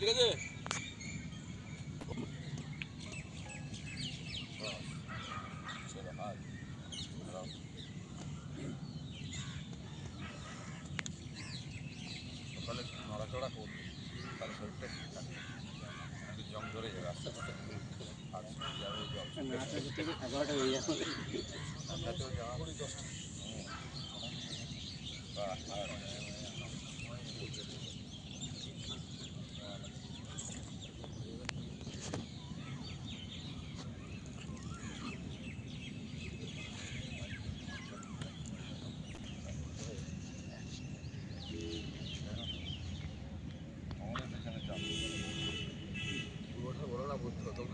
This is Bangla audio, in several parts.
ঠিক আছে। সকালে নড়াচড়া করবে, তাহলে শরীরটা ঠিক থাকে। জং ধরে যাবে, আস্তে আস্তে। আর যাবে এই জল আপনাকেও জামা পড়ি দশটা বাহ, আর আমাদের পেছনে চাপ পুরোটা বলো না বুদ্ধ তোমরা তো এখন এবারে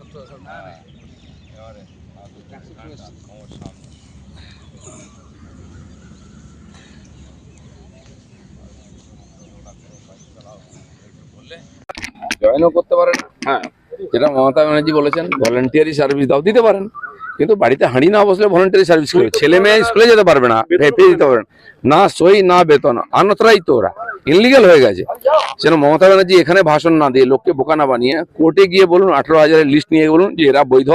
আর দুটো ঠান্ডা আমার সামনে বললে জয়েনও করতে পারেন। হ্যাঁ। যেটা মমতা ব্যানার্জি বলেছেন ভলেন্টিয়ারি সার্ভিস দাও দিতে পারেন। কিন্তু বাড়িতে হাঁড়ি না বসলে ভলেন্টারি সার্ভিস করবে। ছেলে মেয়ে স্কুলে যেতে পারবে না ফেপে দিতে পারবে না। না সই না বেতন আনতরাই তো ওরা। ইনলিগাল হয়ে গেছে। যেন মমতা ব্যানার্জি এখানে ভাষণ না দিয়ে লোককে বোকা না বানিয়ে কোর্টে গিয়ে বলুন আঠারো হাজারের লিস্ট নিয়ে বলুন যে এরা বৈধ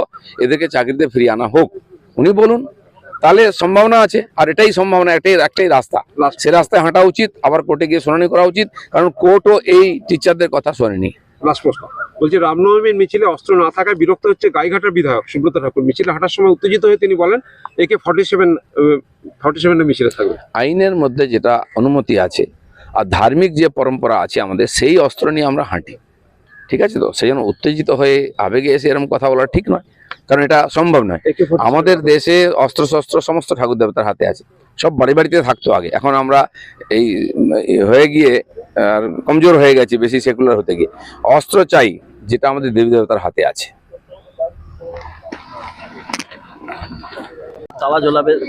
এদেরকে চাকরিতে ফিরিয়ে আনা হোক। উনি বলুন তাহলে সম্ভাবনা আছে আর এটাই সম্ভাবনা একটাই একটাই রাস্তা। সে রাস্তায় হাঁটা উচিত আবার কোর্টে গিয়ে শুনানি করা উচিত কারণ কোর্টও এই টিচারদের কথা শোনেনি। লাস্ট প্রশ্ন। বলছি রামনবমীর মিছিলে অস্ত্র না থাকায় বিরক্ত হচ্ছে গাইঘাটার বিধায়ক সুব্রত ঠাকুর। মিছিলে হাঁটার সময় উত্তেজিত হয়ে তিনি বলেন একে ফর্টি সেভেন ফর্টি সেভেনের মিছিলে থাকবে। আইনের মধ্যে যেটা অনুমতি আছে আর ধার্মিক যে পরম্পরা আছে আমাদের সেই অস্ত্র নিয়ে আমরা হাঁটি। ঠিক আছে তো? সেই জন্য উত্তেজিত হয়ে আবেগে এসে এরকম কথা বলা ঠিক নয়। কারণ এটা সম্ভব নয়। আমাদের দেশে অস্ত্র শস্ত্র সমস্ত ঠাকুর দেবতার হাতে আছে। সব বাড়ি বাড়িতে থাকতো আগে। এখন আমরা এই হয়ে গিয়ে আর কমজোর হয়ে গেছি বেশি সেকুলার হতে গিয়ে। অস্ত্র চাই যেটা আমাদের দেবী দেবতার হাতে আছে।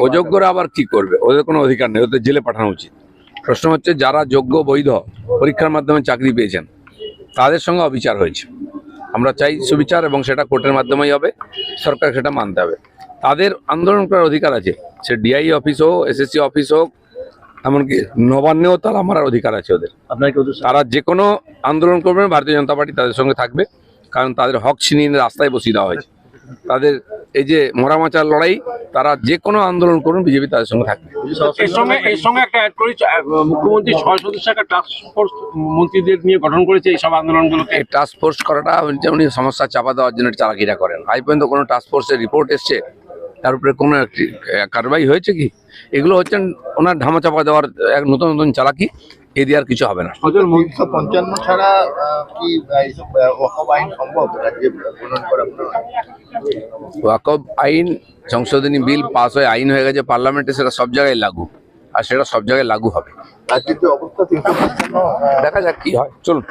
অযোগ্যরা আবার কি করবে? ওদের কোনো অধিকার নেই। ওদের জেলে পাঠানো উচিত। প্রশ্ন হচ্ছে যারা যোগ্য বৈধ পরীক্ষার মাধ্যমে চাকরি পেয়েছেন তাদের সঙ্গে অবিচার হয়েছে। আমরা চাই সুবিচার এবং সেটা কোর্টের মাধ্যমেই হবে সরকার সেটা মানতে হবে। তাদের আন্দোলন করার অধিকার আছে। সে ডিআই অফিস হোক এসএসসি অফিস হোক এমনকি নবান্নেও তারা মারার অধিকার আছে ওদের। তারা যে কোনো আন্দোলন করবেন ভারতীয় জনতা পার্টি তাদের সঙ্গে থাকবে কারণ তাদের হক ছিনিয়ে নিয়ে রাস্তায় বসিয়ে দেওয়া হয়েছে। তাদের এই যে মরামাচার লড়াই তারা যে কোনো আন্দোলন করুন বিজেপি তাদের সঙ্গে থাকবে। এর সঙ্গে এর সঙ্গে একটা অ্যাড করি মুখ্যমন্ত্রী ছয় সদস্য একটা টাস্ক ফোর্স মন্ত্রীদের নিয়ে গঠন করেছে এই সব আন্দোলনগুলোকে টাস্ক ফোর্স করাটা উনি- সমস্যা চাপা দেওয়ার জন্য চালাকিরা করেন। আজ পর্যন্ত কোনো টাস্ক ফোর্সের রিপোর্ট এসছে তার উপরে কোনো একটি কারবাই হয়েছে কি? এগুলো হচ্ছেন ওনার ধামা চাপা দেওয়ার এক নতুন নতুন চালাকি। এ দিয়ে আর কিছু হবে না। পঞ্চান্ন ছাড়া কি ওয়াকফ আইন সম্ভব? রাজ্যে প্রণয়ন করা ওয়াকব আইন সংশোধনী বিল পাস হয়ে আইন হয়ে গেছে পার্লামেন্টে সেটা সব জায়গায় লাগু। আর সেটা সব জায়গায় লাগু হবে। রাজ্যের যে অবস্থা দেখা যাক কি হয়। চলুন।